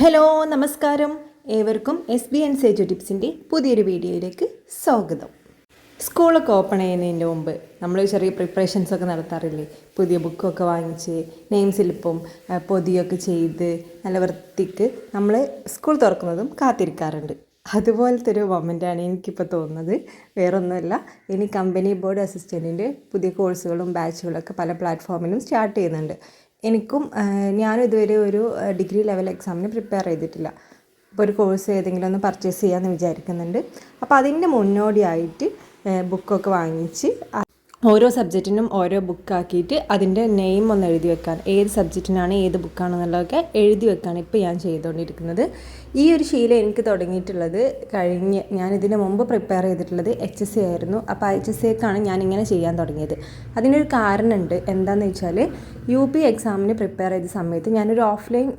Hello നമസ്കാരം. ഏവർക്കും S B N Seju ടിപ്സിന്റെ പുതിയൊരു വീഡിയോയിലേക്ക് സ്വാഗതം. സ്കൂളൊക്കെ ഓപ്പൺ ചെയ്യുന്നതിന്റെ മുമ്പ് നമ്മൾ ചെറിയ പ്രിപ്പറേഷൻസ് ഒക്കെ നടത്താറില്ലേ? പുതിയ ബുക്കൊക്കെ വാങ്ങിച്ച് നെയിം സ്ലിപ്പും പൊതിയൊക്കെ ചെയ്ത് നല്ല വൃത്തിക്ക് നമ്മൾ സ്കൂൾ തുറക്കുന്നതും കാത്തിരിക്കാറുണ്ട്. അതുപോലത്തെ ഒരു മൊമെന്റാണ് എനിക്കിപ്പോൾ തോന്നുന്നത്. വേറൊന്നുമല്ല ഇനി കമ്പനി ബോർഡ് അസിസ്റ്റന്റിന്റെ പുതിയ കോഴ്സുകളും ബാച്ചുകളൊക്കെ പല പ്ലാറ്റ്ഫോമിലും സ്റ്റാർട്ട് ചെയ്യുന്നുണ്ട്. എനിക്കും ഞാനും ഇതുവരെ ഒരു ഡിഗ്രി ലെവൽ എക്സാമിന് പ്രിപ്പയർ ചെയ്തിട്ടില്ല. അപ്പോൾ ഒരു കോഴ്സ് ഏതെങ്കിലും ഒന്ന് പർച്ചേസ് ചെയ്യാമെന്ന് വിചാരിക്കുന്നുണ്ട്. അപ്പോൾ അതിന്റെ മുന്നോടിയായിട്ട് ബുക്കൊക്കെ വാങ്ങിച്ച് ഓരോ സബ്ജക്റ്റിനും ഓരോ ബുക്കാക്കിയിട്ട് അതിന്റെ നെയിം ഒന്ന് എഴുതി വെക്കാൻ. ഏത് സബ്ജക്റ്റിനാണ് ഏത് ബുക്കാണെന്നുള്ളതൊക്കെ എഴുതി വെക്കാണ് ഇപ്പോൾ ഞാൻ ചെയ്തുകൊണ്ടിരിക്കുന്നത്. ഈ ഒരു ശീലം എനിക്ക് തുടങ്ങിയിട്ടുള്ളത് കഴിഞ്ഞ് ഞാൻ ഇതിന് മുമ്പ് പ്രിപ്പയർ ചെയ്തിട്ടുള്ളത് എച്ച് എസ് സി ആയിരുന്നു. അപ്പോൾ എച്ച് എസ് സിക്കാണ് ഞാൻ ഇങ്ങനെ ചെയ്യാൻ തുടങ്ങിയത്. അതിനൊരു കാരണമുണ്ട്. എന്താണെന്ന് വെച്ചാൽ യു പി എക്സാമിന് പ്രിപ്പയർ ചെയ്ത സമയത്ത് ഞാനൊരു ഓഫ്ലൈൻ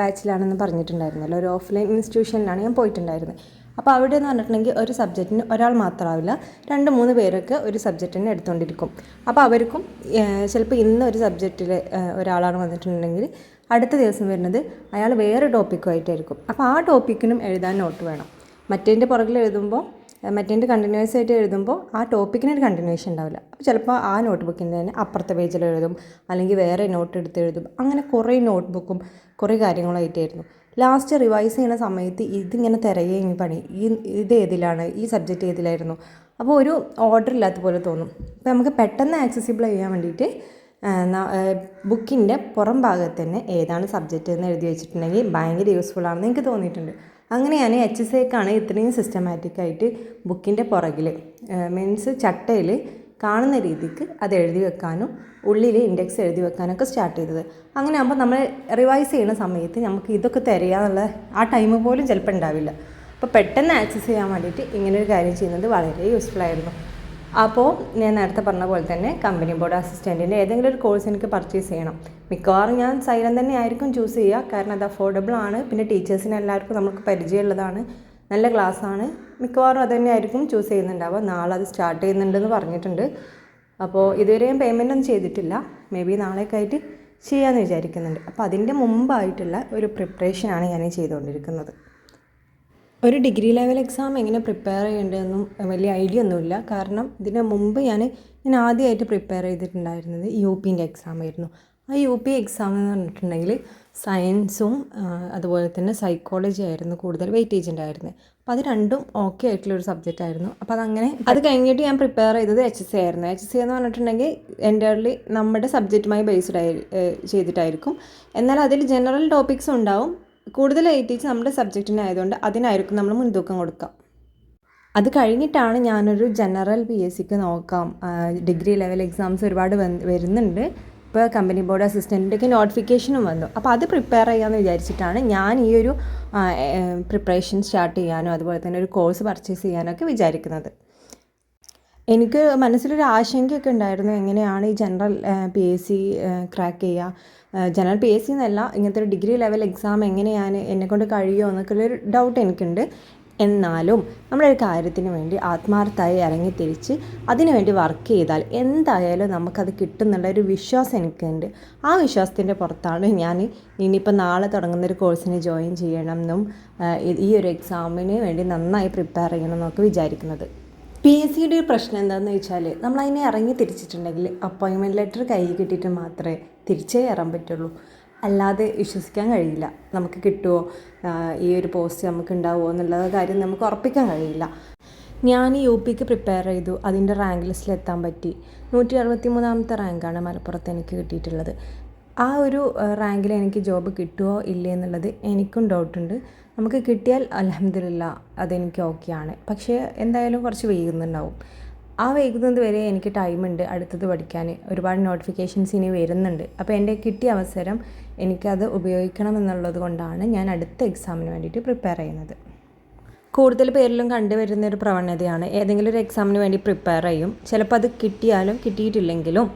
ബാച്ചിലാണെന്ന് പറഞ്ഞിട്ടുണ്ടായിരുന്നല്ലോ. ഒരു ഓഫ്ലൈൻ ഇൻസ്റ്റിറ്റ്യൂഷനിലാണ് ഞാൻ പോയിട്ടുണ്ടായിരുന്നത്. അപ്പോൾ അവിടെ എന്ന് പറഞ്ഞിട്ടുണ്ടെങ്കിൽ ഒരു സബ്ജക്റ്റിന് ഒരാൾ മാത്രമാവില്ല രണ്ട് മൂന്ന് പേരൊക്കെ ഒരു സബ്ജക്റ്റിനെ എടുത്തുകൊണ്ടിരിക്കും അപ്പോൾ അവർക്കും ചിലപ്പോൾ ഇന്ന് ഒരു സബ്ജക്റ്റിൽ ഒരാളാണ് വന്നിട്ടുണ്ടെങ്കിൽ അടുത്ത ദിവസം വരുന്നത് അയാൾ വേറെ ടോപ്പിക്കുമായിട്ടായിരിക്കും അപ്പോൾ ആ ടോപ്പിക്കിനും എഴുതാൻ നോട്ട് വേണം. മറ്റേന്റെ പുറകിൽ എഴുതുമ്പോൾ മറ്റേന്റെ കണ്ടിന്യൂസ് ആയിട്ട് എഴുതുമ്പോൾ ആ ടോപ്പിക്കിന് ഒരു കണ്ടിന്യൂഷൻ ഉണ്ടാവില്ല. അപ്പോൾ ചിലപ്പോൾ ആ നോട്ട് ബുക്കിന്റെ തന്നെ അപ്പുറത്തെ പേജിൽ എഴുതും അല്ലെങ്കിൽ വേറെ നോട്ട് എടുത്ത് എഴുതും. അങ്ങനെ കുറേ നോട്ട് ബുക്കും കുറേ കാര്യങ്ങളായിട്ടായിരുന്നു. ലാസ്റ്റ് റിവൈസ് ചെയ്യുന്ന സമയത്ത് ഇതിങ്ങനെ തിരയുകയും പണി. ഈ ഇത് ഏതിലാണ്? ഈ സബ്ജക്റ്റ് ഏതിലായിരുന്നു? അപ്പോൾ ഒരു ഓർഡർ ഇല്ലാത്ത പോലെ തോന്നും. അപ്പോൾ നമുക്ക് പെട്ടെന്ന് ആക്സസിബിൾ ചെയ്യാൻ വേണ്ടിയിട്ട് ബുക്കിന്റെ പുറം ഭാഗത്ത് തന്നെ ഏതാണ് സബ്ജക്റ്റ് എന്ന് എഴുതി വെച്ചിട്ടുണ്ടെങ്കിൽ ഭയങ്കര യൂസ്ഫുൾ ആണെന്ന് എനിക്ക് തോന്നിയിട്ടുണ്ട്. അങ്ങനെ ഞാൻ എച്ച് എസ് എക്കാണ് ഇത്രയും സിസ്റ്റമാറ്റിക്കായിട്ട് ബുക്കിന്റെ പുറകിൽ മീൻസ് ചട്ടയിൽ കാണുന്ന രീതിക്ക് അത് എഴുതി വെക്കാനും ഉള്ളിൽ ഇൻഡെക്സ് എഴുതി വെക്കാനൊക്കെ സ്റ്റാർട്ട് ചെയ്തത്. അങ്ങനെ ആകുമ്പോൾ നമ്മൾ റിവൈസ് ചെയ്യുന്ന സമയത്ത് നമുക്ക് ഇതൊക്കെ തിരയാന്നുള്ള ആ ടൈം പോലും ചിലപ്പോൾ ഉണ്ടാവില്ല അപ്പോൾ പെട്ടെന്ന് ആക്സസ് ചെയ്യാൻ വേണ്ടിയിട്ട് ഇങ്ങനൊരു കാര്യം ചെയ്യുന്നത് വളരെ യൂസ്ഫുൾ ആയിരുന്നു. അപ്പോൾ ഞാൻ നേരത്തെ പറഞ്ഞ പോലെ തന്നെ കമ്പനി ബോർഡ് അസിസ്റ്റന്റിന്റെ ഏതെങ്കിലും ഒരു കോഴ്സ് എനിക്ക് പർച്ചേസ് ചെയ്യണം. മിക്കവാറും ഞാൻ സൈലം തന്നെ ആയിരിക്കും ചൂസ് ചെയ്യുക. കാരണം അത് അഫോർഡബിൾ ആണ്. പിന്നെ ടീച്ചേഴ്സിന് എല്ലാവർക്കും നമുക്ക് പരിചയമുള്ളതാണ്. നല്ല ക്ലാസ്സാണ് മിക്കവാറും അത് തന്നെ ആയിരിക്കും ചൂസ് ചെയ്യുന്നുണ്ടാവുക. നാളെ അത് സ്റ്റാർട്ട് ചെയ്യുന്നുണ്ടെന്ന് പറഞ്ഞിട്ടുണ്ട്. അപ്പോൾ ഇതുവരെയും പേയ്മെന്റ് ഒന്നും ചെയ്തിട്ടില്ല. മേ ബി നാളെയൊക്കെ ആയിട്ട് ചെയ്യാമെന്ന് വിചാരിക്കുന്നുണ്ട്. അപ്പോൾ അതിന്റെ മുമ്പായിട്ടുള്ള ഒരു പ്രിപ്പറേഷനാണ് ഞാൻ ചെയ്തുകൊണ്ടിരിക്കുന്നത്. ഒരു ഡിഗ്രി ലെവൽ എക്സാം എങ്ങനെ പ്രിപ്പയർ ചെയ്യേണ്ടതെന്നും വലിയ ഐഡിയ ഒന്നുമില്ല. കാരണം ഇതിന് മുമ്പ് ഞാൻ ഞാൻ ആദ്യമായിട്ട് പ്രിപ്പയർ ചെയ്തിട്ടുണ്ടായിരുന്നത് യു പിന്റെ എക്സാം ആയിരുന്നു. ആ യു പി എക്സാം എന്ന് പറഞ്ഞിട്ടുണ്ടെങ്കിൽ സയൻസും അതുപോലെ തന്നെ സൈക്കോളജി ആയിരുന്നു കൂടുതൽ വെയിറ്റേജ് ഉണ്ടായിരുന്നത് അപ്പോൾ അത് രണ്ടും ഓക്കെ ആയിട്ടുള്ള ഒരു സബ്ജക്റ്റ് ആയിരുന്നു. അപ്പോൾ അതങ്ങനെ അത് കഴിഞ്ഞിട്ട് ഞാൻ പ്രിപ്പയർ ചെയ്തത് എച്ച് എസ് സി ആയിരുന്നു. എച്ച് എസ് സി എന്ന് പറഞ്ഞിട്ടുണ്ടെങ്കിൽ എന്റർലി നമ്മുടെ സബ്ജക്റ്റുമായി ബേസ്ഡ് ആയി ചെയ്തിട്ടായിരിക്കും. എന്നാൽ അതിൽ ജനറൽ ടോപ്പിക്സ് ഉണ്ടാവും. കൂടുതൽ വെയിറ്റേജ് നമ്മുടെ സബ്ജക്റ്റിനായതുകൊണ്ട് അതിനായിരിക്കും നമ്മൾ മുൻതൂക്കം കൊടുക്കുക അത് കഴിഞ്ഞിട്ടാണ് ഞാനൊരു ജനറൽ പി എസ് സിക്ക് നോക്കാം. ഡിഗ്രി ലെവൽ എക്സാംസ് ഒരുപാട് വരുന്നുണ്ട്. ഇപ്പോൾ കമ്പനി ബോർഡ് അസിസ്റ്റന്റിന്റെയൊക്കെ നോട്ടിഫിക്കേഷനും വന്നു. അപ്പോൾ അത് പ്രിപ്പയർ ചെയ്യാമെന്ന് വിചാരിച്ചിട്ടാണ് ഞാൻ ഈ ഒരു പ്രിപ്പറേഷൻ സ്റ്റാർട്ട് ചെയ്യാനോ അതുപോലെ തന്നെ ഒരു കോഴ്സ് പർച്ചേസ് ചെയ്യാനോ ഒക്കെ വിചാരിക്കുന്നത്. എനിക്ക് മനസ്സിലൊരു ആശങ്കയൊക്കെ ഉണ്ടായിരുന്നു. എങ്ങനെയാണ് ഈ general P S C crack ചെയ്യുക? ജനറൽ പി എസ് സി എന്നല്ല ഇങ്ങനത്തെ ഒരു ഡിഗ്രി ലെവൽ എക്സാം എങ്ങനെയാണ് എന്നെക്കൊണ്ട് കഴിയുമോ എന്നൊക്കെ ഒരു ഡൗട്ട് എനിക്കുണ്ട്. എന്നാലും നമ്മളൊരു കാര്യത്തിന് വേണ്ടി ആത്മാർത്ഥമായി ഇറങ്ങി തിരിച്ച് അതിനു വേണ്ടി വർക്ക് ചെയ്താൽ എന്തായാലും നമുക്കത് കിട്ടുന്നുള്ള ഒരു വിശ്വാസം എനിക്കുണ്ട്. ആ വിശ്വാസത്തിന്റെ പുറത്താണ് ഞാൻ ഇനിയിപ്പോൾ നാളെ തുടങ്ങുന്ന ഒരു കോഴ്സിന് ജോയിൻ ചെയ്യണം എന്നും ഈ ഒരു എക്സാമിന് വേണ്ടി നന്നായി പ്രിപ്പയർ ചെയ്യണം എന്നൊക്കെ വിചാരിക്കുന്നത്. പി എസ് സിയുടെ ഒരു പ്രശ്നം എന്താണെന്ന് വെച്ചാൽ നമ്മൾ അതിനെ ഇറങ്ങി തിരിച്ചിട്ടുണ്ടെങ്കിൽ അപ്പോയിൻമെന്റ് ലെറ്റർ കയ്യിൽ കിട്ടിയിട്ട് മാത്രമേ തിരിച്ചേ കയറാൻ പറ്റുള്ളൂ. അല്ലാതെ വിശ്വസിക്കാൻ കഴിയില്ല. നമുക്ക് കിട്ടുമോ ഈ ഒരു പോസ്റ്റ് നമുക്ക് ഉണ്ടാവുമോ എന്നുള്ള കാര്യം നമുക്ക് ഉറപ്പിക്കാൻ കഴിയില്ല. ഞാൻ യു പിക്ക് പ്രിപ്പയർ ചെയ്തു. അതിന്റെ റാങ്ക് ലിസ്റ്റിൽ എത്താൻ പറ്റി. നൂറ്റി അറുപത്തി മൂന്നാമത്തെ റാങ്കാണ് മലപ്പുറത്ത് എനിക്ക് കിട്ടിയിട്ടുള്ളത്. ആ ഒരു റാങ്കിൽ എനിക്ക് ജോബ് കിട്ടുമോ ഇല്ലേ എന്നുള്ളത് എനിക്കും ഡൗട്ടുണ്ട് നമുക്ക് കിട്ടിയാൽ അലഹമില്ല അതെനിക്ക് ഓക്കെയാണ് പക്ഷേ എന്തായാലും കുറച്ച് വൈകുന്നുണ്ടാവും. ആ വൈകുന്നത് വരെ എനിക്ക് ടൈമുണ്ട് അടുത്തത് പഠിക്കാൻ. ഒരുപാട് നോട്ടിഫിക്കേഷൻസ് ഇനി വരുന്നുണ്ട്. അപ്പോൾ എന്റെ കിട്ടിയ അവസരം എനിക്കത് ഉപയോഗിക്കണം എന്നുള്ളത് കൊണ്ടാണ് ഞാൻ അടുത്ത എക്സാമിന് വേണ്ടിയിട്ട് പ്രിപ്പയർ ചെയ്യുന്നത്. കൂടുതൽ പേരിലും കണ്ടുവരുന്ന ഒരു പ്രവണതയാണ് ഏതെങ്കിലും ഒരു എക്സാമിന് വേണ്ടി പ്രിപ്പയർ ചെയ്യും. ചിലപ്പോൾ അത് കിട്ടിയാലും കിട്ടിയിട്ടില്ലെങ്കിലും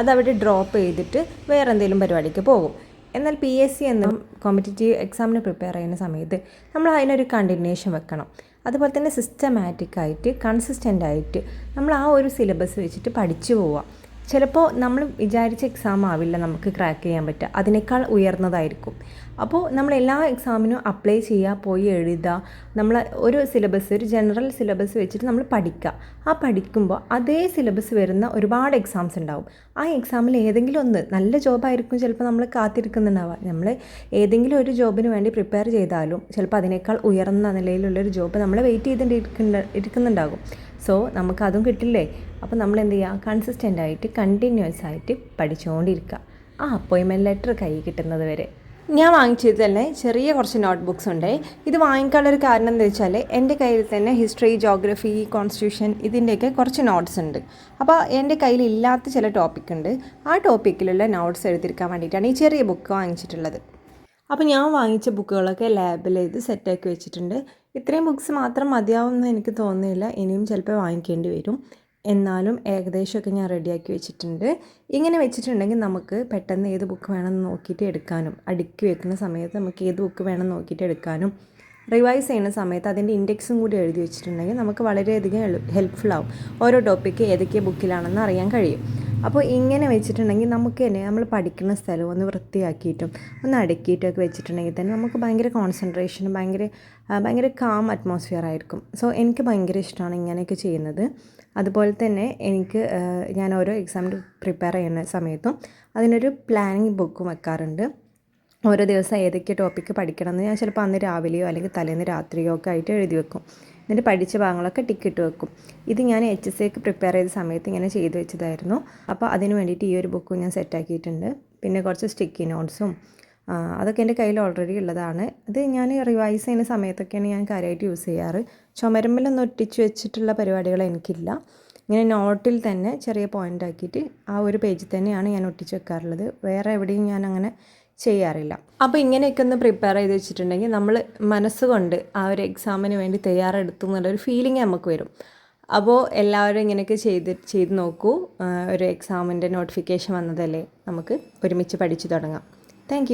അത് അവിടെ ഡ്രോപ്പ് ചെയ്തിട്ട് വേറെ എന്തെങ്കിലും പരിപാടിക്ക് പോകും. എന്നാൽ പി എസ് സി എന്നും കോമ്പറ്റേറ്റീവ് എക്സാമിന് പ്രിപ്പയർ ചെയ്യുന്ന സമയത്ത് നമ്മൾ അതിനൊരു കണ്ടിന്യൂഷൻ വെക്കണം. അതുപോലെ തന്നെ സിസ്റ്റമാറ്റിക്കായിട്ട് കൺസിസ്റ്റന്റായിട്ട് നമ്മൾ ആ ഒരു സിലബസ് വെച്ചിട്ട് പഠിച്ചു പോവുക. ചിലപ്പോൾ നമ്മൾ വിചാരിച്ച എക്സാം ആവില്ല നമുക്ക് ക്രാക്ക് ചെയ്യാൻ പറ്റുക. അതിനേക്കാൾ ഉയർന്നതായിരിക്കും. അപ്പോൾ നമ്മൾ എല്ലാ എക്സാമിനും അപ്ലൈ ചെയ്യുക പോയി എഴുതുക. നമ്മൾ ഒരു സിലബസ് ഒരു ജനറൽ സിലബസ് വെച്ചിട്ട് നമ്മൾ പഠിക്കുക. ആ പഠിക്കുമ്പോൾ അതേ സിലബസ് വരുന്ന ഒരുപാട് എക്സാംസ് ഉണ്ടാവും. ആ എക്സാമിൽ ഏതെങ്കിലും ഒന്ന് നല്ല ജോബായിരിക്കും ചിലപ്പോൾ നമ്മൾ കാത്തിരിക്കുന്നുണ്ടാവുക. നമ്മൾ ഏതെങ്കിലും ഒരു ജോബിന് വേണ്ടി പ്രിപ്പയർ ചെയ്താലും ചിലപ്പോൾ അതിനേക്കാൾ ഉയർന്ന നിലയിലുള്ളൊരു ജോബ് നമ്മൾ വെയിറ്റ് ചെയ്തിട്ട് ഇരിക്കുന്നുണ്ടാകും. സോ നമുക്കതും കിട്ടില്ലേ? അപ്പോൾ നമ്മൾ എന്ത് ചെയ്യുക കൺസിസ്റ്റന്റ് ആയിട്ട് കണ്ടിന്യൂസ് ആയിട്ട് പഠിച്ചുകൊണ്ടിരിക്കുക ആ അപ്പോയിൻമെന്റ് ലെറ്റർ കൈ കിട്ടുന്നത് വരെ. ഞാൻ വാങ്ങിച്ചത് തന്നെ ചെറിയ കുറച്ച് നോട്ട് ബുക്ക്സ് ഉണ്ട്. ഇത് വാങ്ങിക്കാനുള്ളൊരു കാരണം എന്താ വെച്ചാൽ എന്റെ കയ്യിൽ തന്നെ ഹിസ്റ്ററി ജോഗ്രഫി കോൺസ്റ്റിറ്റ്യൂഷൻ ഇതിന്റെയൊക്കെ കുറച്ച് നോട്ട്സ് ഉണ്ട്. അപ്പോൾ എന്റെ കയ്യിൽ ഇല്ലാത്ത ചില ടോപ്പിക് ഉണ്ട്. ആ ടോപ്പിക്കിലുള്ള നോട്ട്സ് എഴുതിയിരിക്കാൻ വേണ്ടിയിട്ടാണ് ഈ ചെറിയ ബുക്ക് വാങ്ങിച്ചിട്ടുള്ളത്. അപ്പോൾ ഞാൻ വാങ്ങിച്ച ബുക്കുകളൊക്കെ ലാബിൽ ചെയ്ത് സെറ്റാക്കി വെച്ചിട്ടുണ്ട്. ഇത്രയും ബുക്ക്സ് മാത്രം മതിയാവുമെന്ന് എനിക്ക് തോന്നുന്നില്ല. ഇനിയും ചിലപ്പോൾ വാങ്ങിക്കേണ്ടി വരും. എന്നാലും ഏകദേശമൊക്കെ ഞാൻ റെഡിയാക്കി വെച്ചിട്ടുണ്ട്. ഇങ്ങനെ വെച്ചിട്ടുണ്ടെങ്കിൽ നമുക്ക് പെട്ടെന്ന് ഏത് ബുക്ക് വേണമെന്ന് നോക്കിയിട്ട് എടുക്കാനും അടുക്കി വെക്കുന്ന സമയത്ത് നമുക്ക് ഏത് ബുക്ക് വേണമെന്ന് നോക്കിയിട്ട് എടുക്കാനും റിവൈസ് ചെയ്യുന്ന സമയത്ത് അതിന്റെ ഇൻഡെക്സും കൂടി എഴുതി വെച്ചിട്ടുണ്ടെങ്കിൽ നമുക്ക് വളരെയധികം ഹെൽപ്ഫുൾ ആവും. ഓരോ ടോപ്പിക്ക് ഏതൊക്കെ ബുക്കിലാണെന്ന് അറിയാൻ കഴിയും. അപ്പോൾ ഇങ്ങനെ വെച്ചിട്ടുണ്ടെങ്കിൽ നമുക്ക് തന്നെ നമ്മൾ പഠിക്കുന്ന സ്ഥലം ഒന്ന് വൃത്തിയാക്കിയിട്ടും ഒന്ന് അടുക്കിയിട്ടൊക്കെ വെച്ചിട്ടുണ്ടെങ്കിൽ തന്നെ നമുക്ക് ഭയങ്കര കോൺസെൻട്രേഷനും ഭയങ്കര ഭയങ്കര കാം അറ്റ്മോസ്ഫിയർ ആയിരിക്കും. സോ എനിക്ക് ഭയങ്കര ഇഷ്ടമാണ് ഇങ്ങനെയൊക്കെ ചെയ്യുന്നത്. അതുപോലെ തന്നെ എനിക്ക് ഞാൻ ഓരോ എക്സാമിന് പ്രിപ്പയർ ചെയ്യുന്ന സമയത്തും അതിനൊരു പ്ലാനിങ് ബുക്കും വെക്കാറുണ്ട്. ഓരോ ദിവസം ഏതൊക്കെ ടോപ്പിക്ക് പഠിക്കണമെന്ന് ഞാൻ ചിലപ്പോൾ അന്ന് രാവിലെയോ അല്ലെങ്കിൽ തലേന്ന് രാത്രിയോ ഒക്കെ ആയിട്ട് എഴുതി വെക്കും. എന്നിട്ട് പഠിച്ച ഭാഗങ്ങളൊക്കെ ടിക്കിട്ട് വെക്കും. ഇത് ഞാൻ എച്ച് എസ് എക്ക് പ്രിപ്പയർ ചെയ്ത സമയത്ത് ഇങ്ങനെ ചെയ്തു വെച്ചതായിരുന്നു. അപ്പോൾ അതിന് വേണ്ടിയിട്ട് ഈ ഒരു ബുക്കും ഞാൻ സെറ്റാക്കിയിട്ടുണ്ട് പിന്നെ കുറച്ച് സ്റ്റിക്കി നോട്ട്സും അതൊക്കെ എന്റെ കയ്യിൽ ഓൾറെഡി ഉള്ളതാണ്. ഇത് ഞാൻ റിവൈസ് ചെയ്യുന്ന സമയത്തൊക്കെയാണ് ഞാൻ കാര്യമായിട്ട് യൂസ് ചെയ്യാറ്. ചുമരമ്പിലൊന്നും ഒട്ടിച്ച് വെച്ചിട്ടുള്ള പരിപാടികൾ എനിക്കില്ല. ഇങ്ങനെ നോട്ടിൽ തന്നെ ചെറിയ പോയിന്റ് ആക്കിയിട്ട് ആ ഒരു പേജിൽ തന്നെയാണ് ഞാൻ ഒട്ടിച്ച് വെക്കാറുള്ളത്. വേറെ എവിടെയും ഞാൻ അങ്ങനെ ചെയ്യാറില്ല. അപ്പോൾ ഇങ്ങനെയൊക്കെ ഒന്ന് പ്രിപ്പയർ ചെയ്ത് വെച്ചിട്ടുണ്ടെങ്കിൽ നമ്മൾ മനസ്സുകൊണ്ട് ആ ഒരു എക്സാമിന് വേണ്ടി തയ്യാറെടുത്തു എന്നുള്ളൊരു ഫീലിംഗ് നമുക്ക് വരും. അപ്പോൾ എല്ലാവരും ഇങ്ങനെയൊക്കെ ചെയ്ത് ചെയ്ത് നോക്കൂ. ഒരു എക്സാമിന്റെ നോട്ടിഫിക്കേഷൻ വന്നതല്ലേ? നമുക്ക് ഒരുമിച്ച് പഠിച്ചു തുടങ്ങാം. താങ്ക്